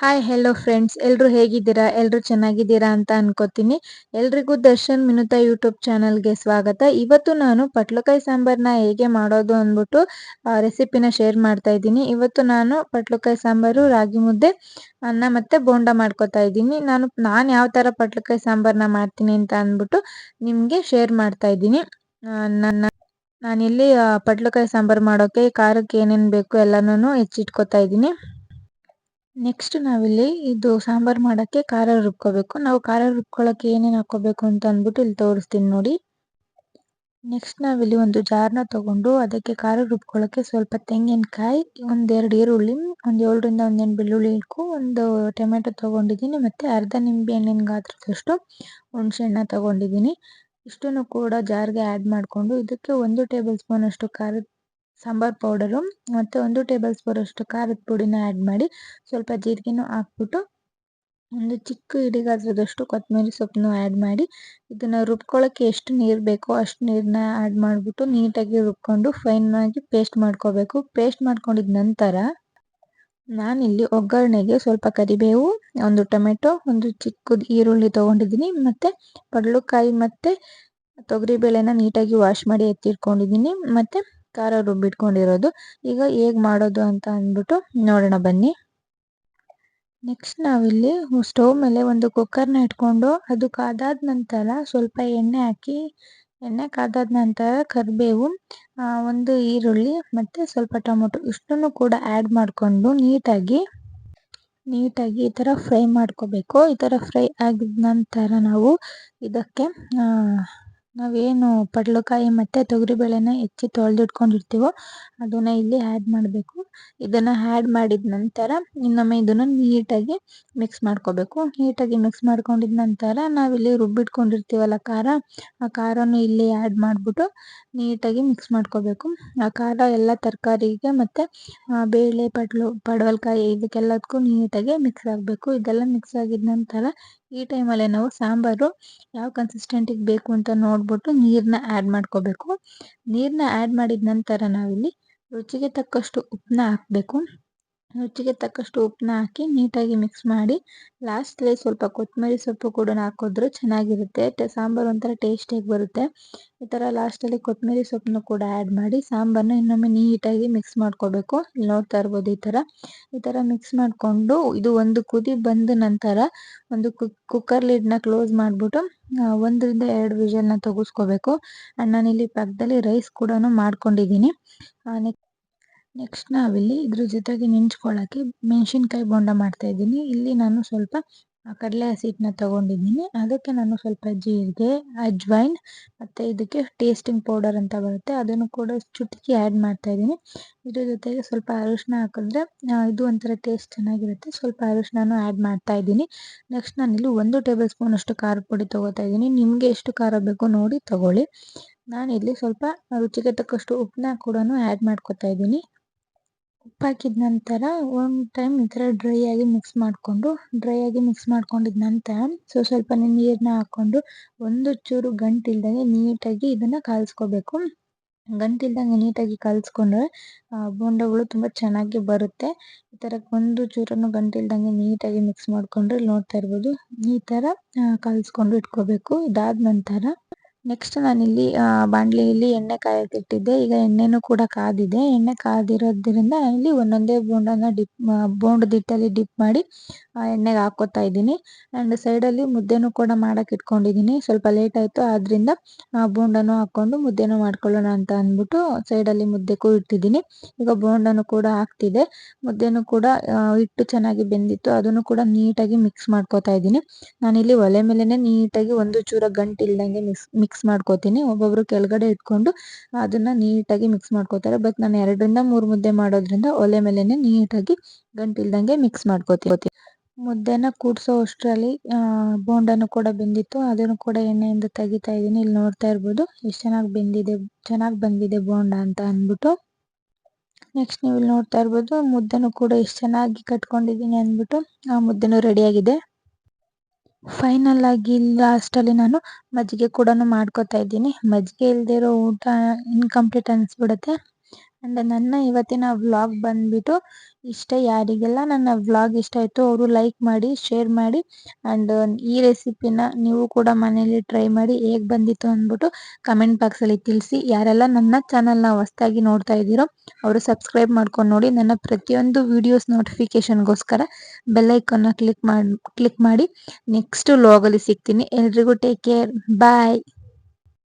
Hi hello friends ಎಲ್ಲರೂ ಹೇಗಿದ್ದೀರಾ? ಎಲ್ಲರೂ ಚೆನ್ನಾಗಿದ್ದೀರಾ ಅಂತ ಅನ್ಕೋತೀನಿ. ಎಲ್ರಿಗೂ ದರ್ಶನ್ ಮಿನುತಾ ಯೂಟ್ಯೂಬ್ ಚಾನಲ್ಗೆ ಸ್ವಾಗತ. ಇವತ್ತು ನಾನು ಪಟ್ಲಕಾಯಿ ಸಾಂಬಾರನ್ನ ಹೇಗೆ ಮಾಡೋದು ಅಂದ್ಬಿಟ್ಟು ರೆಸಿಪಿನ ಶೇರ್ ಮಾಡ್ತಾ ಇದ್ದೀನಿ. ಇವತ್ತು ನಾನು ಪಟ್ಲಕಾಯಿ ಸಾಂಬಾರು, ರಾಗಿ ಮುದ್ದೆ, ಅನ್ನ ಮತ್ತು ಬೋಂಡ ಮಾಡ್ಕೋತಾ ಇದ್ದೀನಿ. ನಾನು ನಾನು ಯಾವ ಥರ ಪಟ್ಲಕಾಯಿ ಸಾಂಬಾರನ್ನ ಮಾಡ್ತೀನಿ ಅಂತ ಅಂದ್ಬಿಟ್ಟು ನಿಮಗೆ ಶೇರ್ ಮಾಡ್ತಾ ಇದ್ದೀನಿ. ನನ್ನ, ನಾನಿಲ್ಲಿ ಪಟ್ಲಕಾಯಿ ಸಾಂಬಾರು ಮಾಡೋಕ್ಕೆ ಖಾರಕ್ಕೆ ಏನೇನು ಬೇಕು ಎಲ್ಲನೂ ಹೆಚ್ಚಿಟ್ಕೋತಾ ಇದ್ದೀನಿ. ನೆಕ್ಸ್ಟ್ ನಾವಿಲ್ಲಿ ಇದು ಸಾಂಬಾರು ಮಾಡೋಕ್ಕೆ ಖಾರ ರುಬ್ಕೋಬೇಕು. ನಾವು ಖಾರ ರುಬ್ಕೊಳ್ಳೋಕ್ಕೆ ಏನೇನು ಹಾಕ್ಕೋಬೇಕು ಅಂತ ಅಂದ್ಬಿಟ್ಟು ಇಲ್ಲಿ ತೋರಿಸ್ತೀನಿ ನೋಡಿ. ನೆಕ್ಸ್ಟ್ ನಾವಿಲ್ಲಿ ಒಂದು ಜಾರ್ನ ತಗೊಂಡು ಅದಕ್ಕೆ ಖಾರ ರುಬ್ಕೊಳ್ಳೋಕ್ಕೆ ಸ್ವಲ್ಪ ತೆಂಗಿನಕಾಯಿ, ಒಂದೆರಡು ಈರುಳ್ಳಿ, ಒಂದು ಏಳರಿಂದ ಒಂದೆಂಟು ಬೆಳ್ಳುಳ್ಳಿ ಇಟ್ಕು ಒಂದು ಟೊಮೆಟೊ ತೊಗೊಂಡಿದ್ದೀನಿ ಮತ್ತು ಅರ್ಧ ನಿಂಬೆ ಹಣ್ಣಿನ ಗಾತ್ರದಷ್ಟು ಹುಣಸೆ ಹಣ್ಣ ತೊಗೊಂಡಿದ್ದೀನಿ. ಇಷ್ಟನ್ನು ಕೂಡ ಜಾರ್ಗೆ ಆ್ಯಡ್ ಮಾಡಿಕೊಂಡು ಇದಕ್ಕೆ ಒಂದು ಟೇಬಲ್ ಸ್ಪೂನಷ್ಟು ಖಾರದ ಸಾಂಬಾರ್ ಪೌಡರು ಮತ್ತು ಒಂದು ಟೇಬಲ್ ಸ್ಪೂನಷ್ಟು ಖಾರದ ಪುಡಿನ ಆ್ಯಡ್ ಮಾಡಿ ಸ್ವಲ್ಪ ಜೀರಿಗೆನೂ ಹಾಕ್ಬಿಟ್ಟು ಒಂದು ಚಿಕ್ಕ ಇಡಿಗಾದ್ರದಷ್ಟು ಕೊತ್ತಂಬರಿ ಸೊಪ್ಪನ್ನು ಆ್ಯಡ್ ಮಾಡಿ ಇದನ್ನು ರುಬ್ಕೊಳ್ಳೋಕ್ಕೆ ಎಷ್ಟು ನೀರು ಬೇಕೋ ಅಷ್ಟು ನೀರನ್ನ ಆ್ಯಡ್ ಮಾಡಿಬಿಟ್ಟು ನೀಟಾಗಿ ರುಬ್ಕೊಂಡು ಫೈನಾಗಿ ಪೇಸ್ಟ್ ಮಾಡ್ಕೋಬೇಕು. ಪೇಸ್ಟ್ ಮಾಡ್ಕೊಂಡಿದ ನಂತರ ನಾನಿಲ್ಲಿ ಒಗ್ಗರಣೆಗೆ ಸ್ವಲ್ಪ ಕರಿಬೇವು, ಒಂದು ಟೊಮೆಟೊ, ಒಂದು ಚಿಕ್ಕದು ಈರುಳ್ಳಿ ತೊಗೊಂಡಿದ್ದೀನಿ ಮತ್ತು ಪಡ್ಲುಕಾಯಿ ಮತ್ತು ತೊಗರಿಬೇಳೆನ ನೀಟಾಗಿ ವಾಶ್ ಮಾಡಿ ಎತ್ತಿಟ್ಕೊಂಡಿದ್ದೀನಿ. ಮತ್ತು ಖಾರ ರುಬ್ಬಿಟ್ಕೊಂಡಿರೋದು ಈಗ ಹೇಗೆ ಮಾಡೋದು ಅಂತ ಅಂದ್ಬಿಟ್ಟು ನೋಡೋಣ ಬನ್ನಿ. ನೆಕ್ಸ್ಟ್ ನಾವಿಲ್ಲಿ ಸ್ಟವ್ ಮೇಲೆ ಒಂದು ಕುಕ್ಕರ್ನ ಇಟ್ಕೊಂಡು ಅದು ಕಾದಾದ ನಂತರ ಸ್ವಲ್ಪ ಎಣ್ಣೆ ಹಾಕಿ, ಎಣ್ಣೆ ಕಾದಾದ ನಂತರ ಕರಿಬೇವು ಒಂದು ಈರುಳ್ಳಿ ಮತ್ತು ಸ್ವಲ್ಪ ಟೊಮೊಟೊ ಇಷ್ಟನ್ನು ಕೂಡ ಆ್ಯಡ್ ಮಾಡಿಕೊಂಡು ನೀಟಾಗಿ ನೀಟಾಗಿ ಈ ಥರ ಫ್ರೈ ಮಾಡ್ಕೋಬೇಕು. ಈ ಥರ ಫ್ರೈ ಆಗಿದ ನಂತರ ನಾವು ಇದಕ್ಕೆ ನಾವೇನು ಪಡ್ಲಕಾಯಿ ಮತ್ತು ತೊಗರಿಬೇಳೆನ ಹೆಚ್ಚಿ ತೊಳೆದಿಟ್ಕೊಂಡಿರ್ತೀವೋ ಅದನ್ನು ಇಲ್ಲಿ ಆ್ಯಡ್ ಮಾಡಬೇಕು. ಇದನ್ನು ಆ್ಯಡ್ ಮಾಡಿದ ನಂತರ ಇನ್ನೊಮ್ಮೆ ಇದನ್ನು ನೀಟಾಗಿ ಮಿಕ್ಸ್ ಮಾಡ್ಕೋಬೇಕು. ನೀಟಾಗಿ ಮಿಕ್ಸ್ ಮಾಡ್ಕೊಂಡಿದ ನಂತರ ನಾವಿಲ್ಲಿ ರುಬ್ಬಿಟ್ಕೊಂಡಿರ್ತೀವಲ್ಲ ಖಾರ, ಆ ಖಾರನೂ ಇಲ್ಲಿ ಆ್ಯಡ್ ಮಾಡಿಬಿಟ್ಟು ನೀಟಾಗಿ ಮಿಕ್ಸ್ ಮಾಡ್ಕೋಬೇಕು. ಆ ಖಾರ ಎಲ್ಲ ತರಕಾರಿಗೆ ಮತ್ತು ಬೇಳೆ, ಪಡ್ಲು, ಪಡವಲ್ಕಾಯಿ ಇದಕ್ಕೆಲ್ಲದಕ್ಕೂ ನೀಟಾಗಿ ಮಿಕ್ಸ್ ಆಗಬೇಕು. ಇದೆಲ್ಲ ಮಿಕ್ಸ್ ಆಗಿದ ನಂತರ ಈ ಟೈಮಲ್ಲೇ ನಾವು ಸಾಂಬಾರು ಯಾವ ಕನ್ಸಿಸ್ಟೆಂಟಿಗೆ ಬೇಕು ಅಂತ ನೋಡಿಬಿಟ್ಟು ನೀರನ್ನ ಆ್ಯಡ್ ಮಾಡ್ಕೋಬೇಕು. ನೀರನ್ನ ಆ್ಯಡ್ ಮಾಡಿದ ನಂತರ ನಾವಿಲ್ಲಿ ರುಚಿಗೆ ತಕ್ಕಷ್ಟು ಉಪ್ಪನ್ನ ಹಾಕಬೇಕು. ರುಚಿಗೆ ತಕ್ಕಷ್ಟು ಉಪ್ಪನ್ನ ಹಾಕಿ ನೀಟಾಗಿ ಮಿಕ್ಸ್ ಮಾಡಿ ಲಾಸ್ಟಲ್ಲಿ ಸ್ವಲ್ಪ ಕೊತ್ತಂಬರಿ ಸೊಪ್ಪು ಕೂಡ ಹಾಕಿದ್ರು ಚೆನ್ನಾಗಿರುತ್ತೆ. ಸಾಂಬಾರು ಒಂಥರ ಟೇಸ್ಟಿಯಾಗಿ ಬರುತ್ತೆ. ಈ ಥರ ಲಾಸ್ಟಲ್ಲಿ ಕೊತ್ತಂಬರಿ ಸೊಪ್ಪನ್ನು ಕೂಡ ಆ್ಯಡ್ ಮಾಡಿ ಸಾಂಬಾರನ್ನ ಇನ್ನೊಮ್ಮೆ ನೀಟಾಗಿ ಮಿಕ್ಸ್ ಮಾಡ್ಕೋಬೇಕು. ಇಲ್ಲಿ ನೋಡ್ತಾ ಇರ್ಬೋದು ಈ ಥರ ಈ ಥರ ಮಿಕ್ಸ್ ಮಾಡಿಕೊಂಡು ಇದು ಒಂದು ಕುದಿ ಬಂದ ನಂತರ ಒಂದು ಕುಕ್ಕರ್ ಲಿಡ್ನ ಕ್ಲೋಸ್ ಮಾಡಿಬಿಟ್ಟು ಒಂದರಿಂದ ಎರಡು ವಿಷಲ್ನ ತೆಗೆಸ್ಕೋಬೇಕು. ಆ್ಯಂಡ್ ನಾನಿಲ್ಲಿ ಪಕ್ಕದಲ್ಲಿ ರೈಸ್ ಕೂಡ ಮಾಡ್ಕೊಂಡಿದ್ದೀನಿ. ನೆಕ್ಸ್ಟ್ ನೆಕ್ಸ್ಟ್ ನಾವಿಲ್ಲಿ ಇದ್ರ ಜೊತೆಗೆ ನೆಂಚ್ಕೊಳ್ಳೋಕ್ಕೆ ಮೆಣಸಿನ್ಕಾಯಿ ಬೋಂಡ ಮಾಡ್ತಾಯಿದ್ದೀನಿ ಇಲ್ಲಿ ನಾನು ಸ್ವಲ್ಪ ಕಡಲೆ ಹಸಿಟ್ಟನ್ನ ತೊಗೊಂಡಿದ್ದೀನಿ. ಅದಕ್ಕೆ ನಾನು ಸ್ವಲ್ಪ ಜೀರಿಗೆ, ಅಜ್ವೈನ್ ಮತ್ತು ಇದಕ್ಕೆ ಟೇಸ್ಟಿಂಗ್ ಪೌಡರ್ ಅಂತ ಬರುತ್ತೆ. ಅದನ್ನು ಕೂಡ ಚುಟುಕಿ ಆ್ಯಡ್ ಮಾಡ್ತಾಯಿದ್ದೀನಿ ಇದ್ರ ಜೊತೆಗೆ ಸ್ವಲ್ಪ ಅರಿಶಿನ ಹಾಕಿದ್ರೆ ಇದು ಒಂಥರ ಟೇಸ್ಟ್ ಚೆನ್ನಾಗಿರುತ್ತೆ. ಸ್ವಲ್ಪ ಅರಿಶಿನೂ ಆ್ಯಡ್ ಮಾಡ್ತಾಯಿದ್ದೀನಿ ನೆಕ್ಸ್ಟ್ ನಾನಿಲ್ಲಿ ಒಂದು ಟೇಬಲ್ ಸ್ಪೂನಷ್ಟು ಖಾರ ಪುಡಿ ತೊಗೋತಾ ಇದ್ದೀನಿ. ನಿಮಗೆ ಎಷ್ಟು ಖಾರ ಬೇಕೋ ನೋಡಿ ತೊಗೊಳ್ಳಿ. ನಾನಿಲ್ಲಿ ಸ್ವಲ್ಪ ರುಚಿಗೆ ತಕ್ಕಷ್ಟು ಉಪ್ಪನ್ನ ಕೂಡ ಆ್ಯಡ್ ಮಾಡ್ಕೊತಾ ಇದ್ದೀನಿ. ಉಪ್ಪು ಹಾಕಿದ ನಂತರ ಒಂದು ಟೈಮ್ ಈ ಥರ ಡ್ರೈ ಆಗಿ ಮಿಕ್ಸ್ ಮಾಡಿಕೊಂಡು ಡ್ರೈ ಆಗಿ ಮಿಕ್ಸ್ ಮಾಡ್ಕೊಂಡಿದ ನಂತರ ಸೊ ಸ್ವಲ್ಪ ನೀರನ್ನ ಹಾಕ್ಕೊಂಡು ಒಂದು ಚೂರು ಗಂಟಿಲ್ದಂಗೆ ನೀಟಾಗಿ ಇದನ್ನು ಕಲಿಸ್ಕೋಬೇಕು. ಗಂಟಿಲ್ದಂಗೆ ನೀಟಾಗಿ ಕಲಿಸ್ಕೊಂಡ್ರೆ ಬೋಂಡಗಳು ತುಂಬ ಚೆನ್ನಾಗಿ ಬರುತ್ತೆ. ಈ ಥರ ಒಂದು ಚೂರನ್ನು ಗಂಟಿಲ್ದಂಗೆ ನೀಟಾಗಿ ಮಿಕ್ಸ್ ಮಾಡಿಕೊಂಡ್ರೆ ನೋಡ್ತಾ ಇರ್ಬೋದು. ಈ ಥರ ಕಲಿಸ್ಕೊಂಡು ಇಟ್ಕೋಬೇಕು. ಇದಾದ ನಂತರ ನೆಕ್ಸ್ಟ್ ನಾನಿಲ್ಲಿ ಬಾಂಡ್ಲಿಯಲ್ಲಿ ಎಣ್ಣೆ ಕಾಯಕ್ಕೆ ಇಟ್ಟಿದ್ದೆ ಈಗ ಎಣ್ಣೆನೂ ಕೂಡ ಕಾದಿದೆ. ಎಣ್ಣೆ ಕಾದಿರೋದ್ರಿಂದ ಇಲ್ಲಿ ಒಂದೊಂದೇ ಬೋಂಡನ ಡಿಪ್ ಬೋಂಡದ ಹಿಟ್ಟಲ್ಲಿ ಡಿಪ್ ಮಾಡಿ ಎಣ್ಣೆಗೆ ಹಾಕೋತಾ ಇದ್ದೀನಿ. ಆ್ಯಂಡ್ ಸೈಡಲ್ಲಿ ಮುದ್ದೆನೂ ಕೂಡ ಮಾಡಕ್ಕೆ ಇಟ್ಕೊಂಡಿದ್ದೀನಿ. ಸ್ವಲ್ಪ ಲೇಟ್ ಆಯಿತು. ಆದ್ದರಿಂದ ಬೋಂಡನೂ ಹಾಕ್ಕೊಂಡು ಮುದ್ದೆನೂ ಮಾಡ್ಕೊಳ್ಳೋಣ ಅಂತ ಅಂದ್ಬಿಟ್ಟು ಸೈಡಲ್ಲಿ ಮುದ್ದೆಗೂ ಇಟ್ಟಿದ್ದೀನಿ. ಈಗ ಬೋಂಡನೂ ಕೂಡ ಹಾಕ್ತಿದೆ. ಮುದ್ದೆನೂ ಕೂಡ ಹಿಟ್ಟು ಚೆನ್ನಾಗಿ ಬೆಂದಿತ್ತು. ಅದನ್ನು ಕೂಡ ನೀಟಾಗಿ ಮಿಕ್ಸ್ ಮಾಡ್ಕೋತಾ ಇದ್ದೀನಿ. ನಾನಿಲ್ಲಿ ಒಲೆ ಮೇಲೇ ನೀಟಾಗಿ ಒಂದು ಚೂರ ಗಂಟಿಲ್ದಂಗೆ ಮಿಕ್ಸ್ ಮಿಕ್ಸ್ ಮಿಕ್ಸ್ ಮಾಡ್ಕೋತೀನಿ. ಒಬ್ಬೊಬ್ರು ಕೆಳಗಡೆ ಇಟ್ಕೊಂಡು ಅದನ್ನು ನೀಟಾಗಿ ಮಿಕ್ಸ್ ಮಾಡ್ಕೋತಾರೆ. ಬಟ್ ನಾನು ಎರಡರಿಂದ ಮೂರು ಮುದ್ದೆ ಮಾಡೋದ್ರಿಂದ ಒಲೆ ಮೇಲೆನೆ ನೀಟಾಗಿ ಗಂಟಿಲ್ದಂಗೆ ಮಿಕ್ಸ್ ಮಾಡ್ಕೋತೀನಿ. ಮುದ್ದೆನ ಕೂಡ್ಸೋ ಅಷ್ಟರಲ್ಲಿ ಬೋಂಡನು ಕೂಡ ಬೆಂದಿತ್ತು. ಅದನ್ನು ಕೂಡ ಎಣ್ಣೆಯಿಂದ ತೆಗಿತಾ ಇದ್ದೀನಿ. ಇಲ್ಲಿ ನೋಡ್ತಾ ಇರ್ಬೋದು. ಎಷ್ಟು ಚೆನ್ನಾಗಿ ಬೆಂದಿದೆ, ಚೆನ್ನಾಗಿ ಬಂದಿದೆ ಬೋಂಡ ಅಂತ ಅಂದ್ಬಿಟ್ಟು. ನೆಕ್ಸ್ಟ್ ನೀವು ಇಲ್ಲಿ ನೋಡ್ತಾ ಇರ್ಬೋದು, ಮುದ್ದೆನೂ ಕೂಡ ಎಷ್ಟು ಚೆನ್ನಾಗಿ ಕಟ್ಕೊಂಡಿದ್ದೀನಿ ಅಂದ್ಬಿಟ್ಟು ಆ ಮುದ್ದೆನೂ ರೆಡಿಯಾಗಿದೆ ಫೈನಲ್ ಆಗಿ ಲಾಸ್ಟಲ್ಲಿ ನಾನು ಮಜ್ಜಿಗೆ ಕೂಡ ಮಾಡ್ಕೋತಾ ಇದ್ದೀನಿ. ಮಜ್ಜಿಗೆ ಇಲ್ಲದೆ ಇರೋ ಊಟ ಇನ್ಕಂಪ್ಲೀಟ್ ಅನಿಸ್ಬಿಡುತ್ತೆ. ಆ್ಯಂಡ್ ನನ್ನ ಇವತ್ತಿನ ವ್ಲಾಗ್ ಬಂದ್ಬಿಟ್ಟು ಇಷ್ಟ ಯಾರಿಗೆಲ್ಲ ನನ್ನ ವ್ಲಾಗ್ ಇಷ್ಟ ಆಯಿತು ಅವರು ಲೈಕ್ ಮಾಡಿ ಶೇರ್ ಮಾಡಿ ಆ್ಯಂಡ್ ಈ ರೆಸಿಪಿನ ನೀವು ಕೂಡ ಮನೇಲಿ ಟ್ರೈ ಮಾಡಿ ಹೇಗೆ ಬಂದಿತ್ತು ಅಂದ್ಬಿಟ್ಟು ಕಮೆಂಟ್ ಬಾಕ್ಸಲ್ಲಿ ತಿಳಿಸಿ. ಯಾರೆಲ್ಲ ನನ್ನ ಚಾನಲ್ನ ಹೊಸ್ದಾಗಿ ನೋಡ್ತಾ ಇದ್ದೀರೋ ಅವರು ಸಬ್ಸ್ಕ್ರೈಬ್ ಮಾಡ್ಕೊಂಡು ನೋಡಿ ನನ್ನ ಪ್ರತಿಯೊಂದು ವೀಡಿಯೋಸ್ ನೋಟಿಫಿಕೇಷನ್ಗೋಸ್ಕರ ಬೆಲ್ಲೈಕನ್ನ ಕ್ಲಿಕ್ ಮಾಡಿ ಕ್ಲಿಕ್ ಮಾಡಿ ನೆಕ್ಸ್ಟ್ ವ್ಲಾಗಲ್ಲಿ ಸಿಗ್ತೀನಿ. ಎಲ್ರಿಗೂ ಟೇಕ್ ಕೇರ್ ಬಾಯ್